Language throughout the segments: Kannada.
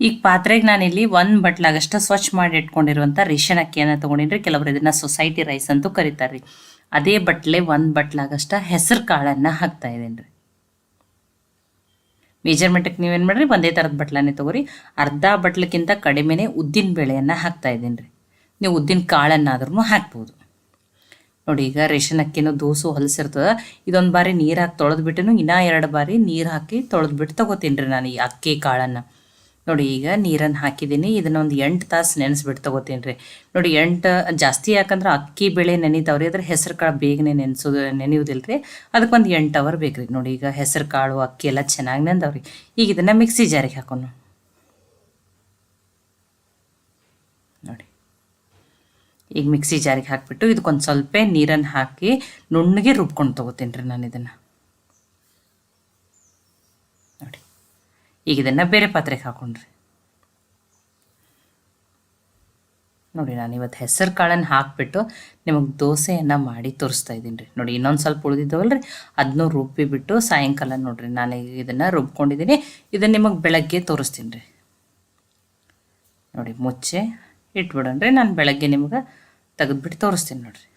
ಈಗ ಪಾತ್ರೆಗೆ ನಾನಿಲ್ಲಿ ಒಂದು ಬಟ್ಲಾಗಷ್ಟು ಸ್ವಚ್ಛ ಮಾಡಿ ಇಟ್ಕೊಂಡಿರುವಂಥ ರೇಷನ್ ಅಕ್ಕಿಯನ್ನು ತೊಗೊಂಡಿನ್ರಿ. ಕೆಲವರು ಇದನ್ನು ಸೊಸೈಟಿ ರೈಸ್ ಅಂತೂ ಕರೀತಾರೆ ಅದೇ ಬಟ್ಲೆ ಒಂದು ಬಟ್ಲಾಗಷ್ಟ ಹೆಸರು ಕಾಳನ್ನು ಹಾಕ್ತಾ ಇದ್ದೀನಿ ರೀ ನೀವೇನ್ ಮಾಡ್ರಿ? ಒಂದೇ ಥರದ ಬಟ್ಲನೇ ತಗೋರಿ. ಅರ್ಧ ಬಟ್ಲಕ್ಕಿಂತ ಕಡಿಮೆನೇ ಉದ್ದಿನ ಬೇಳೆಯನ್ನು ಹಾಕ್ತಾ ಇದ್ದೀನಿ ನೀವು ಉದ್ದಿನ ಕಾಳನ್ನಾದ್ರೂ ಹಾಕ್ಬೋದು. ನೋಡಿ, ಈಗ ರೇಷನ್ ಅಕ್ಕಿನೂ ದೋಸು ಹೊಲಸಿರ್ತದೆ. ಇದೊಂದು ಬಾರಿ ನೀರು ಹಾಕಿ ತೊಳೆದ್ಬಿಟ್ಟು ಇನ್ನೂ ಎರಡು ಬಾರಿ ನೀರು ಹಾಕಿ ತೊಳೆದ್ಬಿಟ್ಟು ತೊಗೋತೀನಿ ರೀ ನಾನು ಈ ಅಕ್ಕಿ ಕಾಳನ್ನು. ನೋಡಿ, ಈಗ ನೀರನ್ನು ಹಾಕಿದ್ದೀನಿ. ಇದನ್ನೊಂದು ಎಂಟು ತಾಸು ನೆನೆಸ್ಬಿಟ್ಟು ತೊಗೋತೀನಿ ರೀ. ನೋಡಿ, ಎಂಟು, ಜಾಸ್ತಿ ಯಾಕಂದ್ರೆ ಅಕ್ಕಿ ಬೆಳೆ ನೆನಿತಾವ್ರಿ. ಅದ್ರ ಹೆಸರು ಕಾಳು ಬೇಗನೆ ನೆನೆಸೋದು ನೆನೆಯುವುದಿಲ್ಲ ರೀ. ಅದಕ್ಕೊಂದು ಎಂಟು ಅವರ್ ಬೇಕು ರೀ. ನೋಡಿ, ಈಗ ಹೆಸರು ಕಾಳು, ಅಕ್ಕಿ ಎಲ್ಲ ಚೆನ್ನಾಗಿ ನೆಂದವ್ರಿ. ಈಗ ಇದನ್ನು ಮಿಕ್ಸಿ ಜಾರಿಗೆ ಹಾಕೋಣ. ನೋಡಿ. ಈಗ ಮಿಕ್ಸಿ ಜಾರಿಗೆ ಹಾಕಿಬಿಟ್ಟು ಇದಕ್ಕೊಂದು ಸ್ವಲ್ಪ ನೀರನ್ನು ಹಾಕಿ ನುಣ್ಣಗೆ ರುಬ್ಕೊಂಡು ತೊಗೋತೀನಿ ರೀ ನಾನು ಇದನ್ನು ನೋಡಿ ಈಗ ಇದನ್ನು ಬೇರೆ ಪಾತ್ರೆಗೆ ಹಾಕೊಂಡ್ರಿ. ನೋಡಿ, ನಾನು ಇವತ್ತು ಹೆಸರು ಕಾಳನ್ನು ಹಾಕಿಬಿಟ್ಟು ನಿಮಗೆ ದೋಸೆಯನ್ನು ಮಾಡಿ ತೋರಿಸ್ತಾ ಇದ್ದೀನಿ ರೀ ನೋಡಿ, ಇನ್ನೊಂದು ಸ್ವಲ್ಪ ಉಳಿದಿದ್ದವಲ್ಲ ರೀ ಅದನ್ನೂ ರುಬ್ಬಿಬಿಟ್ಟು ಸಾಯಂಕಾಲ ನೋಡಿರಿ. ನಾನು ಈಗ ಇದನ್ನು ರುಬ್ಕೊಂಡಿದ್ದೀನಿ ಇದನ್ನು ನಿಮಗೆ ಬೆಳಗ್ಗೆ ತೋರಿಸ್ತೀನಿ ರೀ ನೋಡಿ, ಮುಚ್ಚೆ ಇಟ್ಬಿಡೋಣ್ರಿ ನಾನು ಬೆಳಗ್ಗೆ ನಿಮ್ಗೆ ತೆಗೆದ್ಬಿಟ್ಟು ತೋರಿಸ್ತೀನಿ ನೋಡಿರಿ.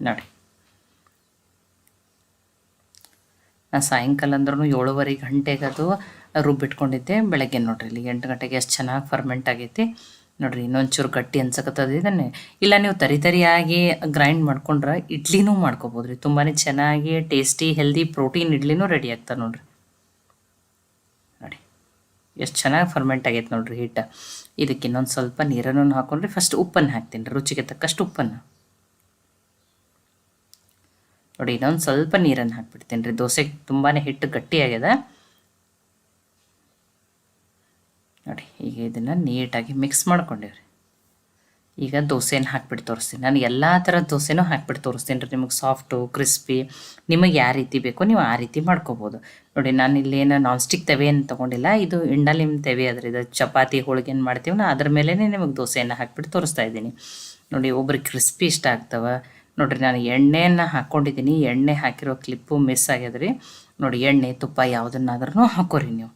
ನೋಡಿ ನಾನು ಸಾಯಂಕಾಲ ಅಂದ್ರೂ ಏಳುವರೆ ಗಂಟೆಗೆ ಅದು ರುಬ್ಬಿಟ್ಕೊಂಡಿದ್ದೆ. ಬೆಳಗ್ಗೆ ನೋಡ್ರಿ ಇಲ್ಲಿ ಎಂಟು ಗಂಟೆಗೆ ಎಷ್ಟು ಚೆನ್ನಾಗಿ ಫರ್ಮೆಂಟ್ ಆಗೈತಿ. ನೋಡ್ರಿ ಇನ್ನೊಂಚೂರು ಗಟ್ಟಿ ಅನ್ಸಕತ್ತದ ಇದನ್ನೇ. ಇಲ್ಲ ನೀವು ತರಿ ತರಿಯಾಗಿ ಗ್ರೈಂಡ್ ಮಾಡ್ಕೊಂಡ್ರೆ ಇಡ್ಲಿನೂ ಮಾಡ್ಕೋಬೋದು ರೀ ತುಂಬಾ ಚೆನ್ನಾಗಿ ಟೇಸ್ಟಿ ಹೆಲ್ದಿ ಪ್ರೋಟೀನ್ ಇಡ್ಲಿನೂ ರೆಡಿ ಆಗ್ತದೆ ನೋಡ್ರಿ. ನೋಡಿ, ಎಷ್ಟು ಚೆನ್ನಾಗಿ ಫರ್ಮೆಂಟ್ ಆಗೈತೆ ನೋಡ್ರಿ ಹಿಟ್ಟು ಇದಕ್ಕೆ ಇನ್ನೊಂದು ಸ್ವಲ್ಪ ನೀರನ್ನು ಹಾಕೊಂಡ್ರಿ. ಫಸ್ಟ್ ಉಪ್ಪನ್ನು ಹಾಕ್ತೀನಿ ರುಚಿಗೆ ತಕ್ಕಷ್ಟು ಉಪ್ಪನ್ನು. ನೋಡಿ, ಇನ್ನೊಂದು ಸ್ವಲ್ಪ ನೀರನ್ನು ಹಾಕ್ಬಿಡ್ತೀನಿ ರೀ. ದೋಸೆ ತುಂಬಾ ಹಿಟ್ಟು ಗಟ್ಟಿಯಾಗ್ಯದ ನೋಡಿ, ಈಗ ಇದನ್ನು ನೀಟಾಗಿ ಮಿಕ್ಸ್ ಮಾಡ್ಕೊಂಡೇವ್ರಿ. ಈಗ ದೋಸೆನ ಹಾಕ್ಬಿಟ್ಟು ತೋರಿಸ್ತೀನಿ. ನಾನು ಎಲ್ಲ ಥರ ದೋಸೆನೂ ಹಾಕ್ಬಿಟ್ಟು ತೋರಿಸ್ತೀನಿ ರೀ. ನಿಮಗೆ ಸಾಫ್ಟು ಕ್ರಿಸ್ಪಿ ನಿಮಗೆ ಯಾವ ರೀತಿ ಬೇಕೋ ನೀವು ಆ ರೀತಿ ಮಾಡ್ಕೋಬೋದು. ನೋಡಿ, ನಾನು ಇಲ್ಲೇನು ನಾನ್ ಸ್ಟಿಕ್ ತವೆ ಏನು ತೊಗೊಂಡಿಲ್ಲ. ಇದು ಇಂಡಲಿಮ್ ತವೆ ಅದ್ರ ಇದು ಚಪಾತಿ ಹೋಳಿಗೆನ ಮಾಡ್ತೀವಿ ನಾ ಅದ್ರ ಮೇಲೇ ನಿಮಗೆ ದೋಸೆಯನ್ನು ಹಾಕ್ಬಿಟ್ಟು ತೋರಿಸ್ತಾ ಇದ್ದೀನಿ. ನೋಡಿ, ಒಬ್ರಿಗೆ ಕ್ರಿಸ್ಪಿ ಇಷ್ಟ ಆಗ್ತವೆ ನೋಡಿರಿ, ನಾನು ಎಣ್ಣೆಯನ್ನು ಹಾಕ್ಕೊಂಡಿದ್ದೀನಿ ಎಣ್ಣೆ ಹಾಕಿರೋ ಕ್ಲಿಪ್ಪು ಮಿಸ್ ಆಗ್ಯದ್ರಿ. ನೋಡಿ, ಎಣ್ಣೆ, ತುಪ್ಪ ಯಾವುದನ್ನಾದ್ರೂ ಹಾಕೋರಿ ನೀವು.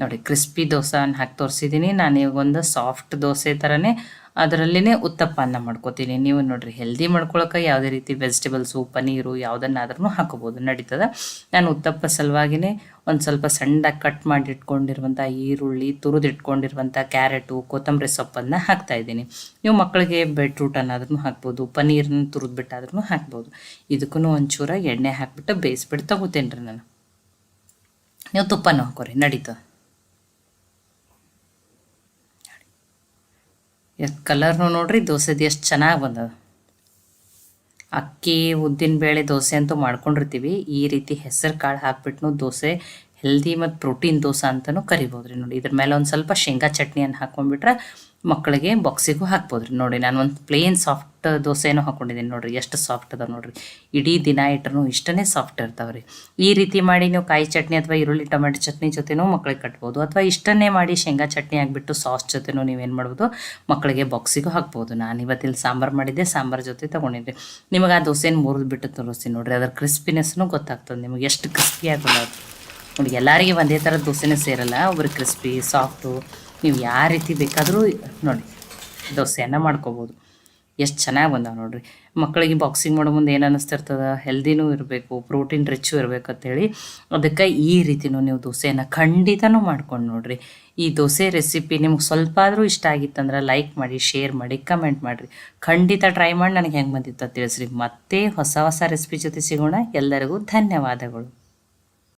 ನೋಡಿ ಕ್ರಿಸ್ಪಿ ದೋಸೆನ ಹಾಕಿ ತೋರಿಸಿದ್ದೀನಿ ನಾನು ಇವಾಗ ಒಂದು ಸಾಫ್ಟ್ ದೋಸೆ ಥರನೇ ಅದರಲ್ಲಿನೇ ಉತ್ತಪ್ಪ ಅನ್ನ ಮಾಡ್ಕೋತೀನಿ. ನೀವು ನೋಡಿರಿ ಹೆಲ್ದಿ ಮಾಡ್ಕೊಳಕ್ಕೆ ಯಾವುದೇ ರೀತಿ ವೆಜಿಟೇಬಲ್ಸು ಪನೀರು ಯಾವುದನ್ನಾದ್ರೂ ಹಾಕೋಬೋದು ನಡೀತದೆ. ನಾನು ಉತ್ತಪ್ಪ ಸಲುವಾಗಿನೇ ಒಂದು ಸ್ವಲ್ಪ ಸಣ್ಣದಾಗಿ ಕಟ್ ಮಾಡಿ ಇಟ್ಕೊಂಡಿರುವಂಥ ಈರುಳ್ಳಿ ತುರಿದಿಟ್ಕೊಂಡಿರುವಂಥ ಕ್ಯಾರೆಟು ಕೊತ್ತಂಬರಿ ಸೊಪ್ಪನ್ನು ಹಾಕ್ತಾಯಿದ್ದೀನಿ ನೀವು ಮಕ್ಕಳಿಗೆ ಬೆಡ್ರೂಟ್ ಅನ್ನಾದ್ರೂ ಹಾಕ್ಬೋದು ಪನೀರನ್ನ ತುರಿದ್ಬಿಟ್ಟಾದ್ರೂ ಹಾಕ್ಬೋದು. ಇದಕ್ಕೂ ಒಂಚೂರ ಎಣ್ಣೆ ಹಾಕ್ಬಿಟ್ಟು ಬೇಯಿಸ್ಬಿಟ್ಟು ತಗೋತೀನಿ ರೀ ನಾನು. ನೀವು ತುಪ್ಪನೂ ಹಾಕೋರಿ, ನಡೀತದೆ. ಕಲರ್ನು ನೋಡ್ರಿ ದೋಸೆದು ಎಷ್ಟು ಚೆನ್ನಾಗಿ ಬಂದದ. ಅಕ್ಕಿ, ಉದ್ದಿನ ಬೇಳೆ ದೋಸೆ ಅಂತೂ ಮಾಡ್ಕೊಂಡಿರ್ತೀವಿ. ಈ ರೀತಿ ಹೆಸರು ಕಾಳು ಹಾಕ್ಬಿಟ್ಟು ದೋಸೆ ಹೆಲ್ದಿ ಮತ್ತು ಪ್ರೋಟೀನ್ ದೋಸೆ ಅಂತಲೂ ಕರಿಬೋದು ರೀ ನೋಡಿ. ಇದ್ರ ಮೇಲೆ ಒಂದು ಸ್ವಲ್ಪ ಶೇಂಗಾ ಚಟ್ನಿಯನ್ನು ಹಾಕೊಂಡ್ಬಿಟ್ರೆ ಮಕ್ಕಳಿಗೆ ಬಾಕ್ಸಿಗೂ ಹಾಕ್ಬೋದು ರೀ ನೋಡಿ, ನಾನು ಒಂದು ಪ್ಲೇನ್ ಸಾಫ್ಟ್ ದೋಸೆನೂ ಹಾಕ್ಕೊಂಡಿದ್ದೀನಿ ನೋಡಿರಿ. ಎಷ್ಟು ಸಾಫ್ಟ್ ಅದಾವೆ ನೋಡಿರಿ. ಇಡೀ ದಿನ ಇಟ್ಟರು ಇಷ್ಟನೇ ಸಾಫ್ಟ್ ಇರ್ತಾವೆ ರೀ ಈ ರೀತಿ ಮಾಡಿ ನೀವು ಕಾಯಿ ಚಟ್ನಿ ಅಥವಾ ಈರುಳ್ಳಿ ಟೊಮೆಟೊ ಚಟ್ನಿ ಜೊತೆನೂ ಮಕ್ಕಳಿಗೆ ಕಟ್ಬೋದು. ಅಥವಾ ಇಷ್ಟನ್ನೇ ಮಾಡಿ ಶೇಂಗಾ ಚಟ್ನಿ ಹಾಕ್ಬಿಟ್ಟು ಸಾಸ್ ಜೊತೆನೂ ನೀವೇನು ಮಾಡ್ಬೋದು? ಮಕ್ಕಳಿಗೆ ಬಾಕ್ಸಿಗೂ ಹಾಕ್ಬೋದು. ನಾನು ಇವತ್ತಿಲ್ಲಿ ಸಾಂಬಾರು ಮಾಡಿದ್ದೆ, ಸಾಂಬಾರು ಜೊತೆ ತೊಗೊಂಡಿದ್ದೆ. ನಿಮಗೆ ಆ ದೋಸೆನ ಮುರಿದ್ಬಿಟ್ಟು ತೋರಿಸ್ತೀನಿ ನೋಡಿರಿ. ಅದರ ಕ್ರಿಸ್ಪಿನೆಸ್ನೂ ಗೊತ್ತಾಗ್ತದೆ. ನಿಮಗೆ ಎಷ್ಟು ಕ್ರಿಸ್ಪಿ ಆಗ್ತದೆ ನೋಡಿ, ಎಲ್ಲರಿಗೆ ಒಂದೇ ಥರದ ದೋಸೆನೇ ಸೇರಲ್ಲ, ಒಬ್ರು ಕ್ರಿಸ್ಪಿ ಸಾಫ್ಟು ನೀವು ಯಾವ ರೀತಿ ಬೇಕಾದರೂ ನೋಡಿ, ದೋಸೆಯನ್ನು ಮಾಡ್ಕೋಬೋದು. ಎಷ್ಟು ಚೆನ್ನಾಗಿ ಬಂದಾವೆ ನೋಡಿರಿ. ಮಕ್ಕಳಿಗೆ ಬಾಕ್ಸಿಂಗ್ ಮಾಡೋ ಮುಂದೆ ಏನು ಅನ್ನಿಸ್ತಿರ್ತದೆ ಹೆಲ್ದಿನೂ ಇರಬೇಕು ಪ್ರೋಟೀನ್ ರಿಚ್ಚು ಇರಬೇಕು ಅಂತೇಳಿ ಅದಕ್ಕೆ ಈ ರೀತಿನೂ ನೀವು ದೋಸೆಯನ್ನು ಖಂಡಿತನೂ ಮಾಡ್ಕೊಂಡು ನೋಡಿರಿ. ಈ ದೋಸೆ ರೆಸಿಪಿ ನಿಮ್ಗೆ ಸ್ವಲ್ಪ ಆದರೂ ಇಷ್ಟ ಆಗಿತ್ತಂದ್ರೆ ಲೈಕ್ ಮಾಡಿ ಶೇರ್ ಮಾಡಿ ಕಮೆಂಟ್ ಮಾಡಿರಿ. ಖಂಡಿತ ಟ್ರೈ ಮಾಡಿ, ನನಗೆ ಹೆಂಗೆ ಬಂದಿತ್ತು ತಿಳಿಸ್ರಿ. ಮತ್ತೆ ಹೊಸ ಹೊಸ ರೆಸಿಪಿ ಜೊತೆ ಸಿಗೋಣ. ಎಲ್ಲರಿಗೂ ಧನ್ಯವಾದಗಳು.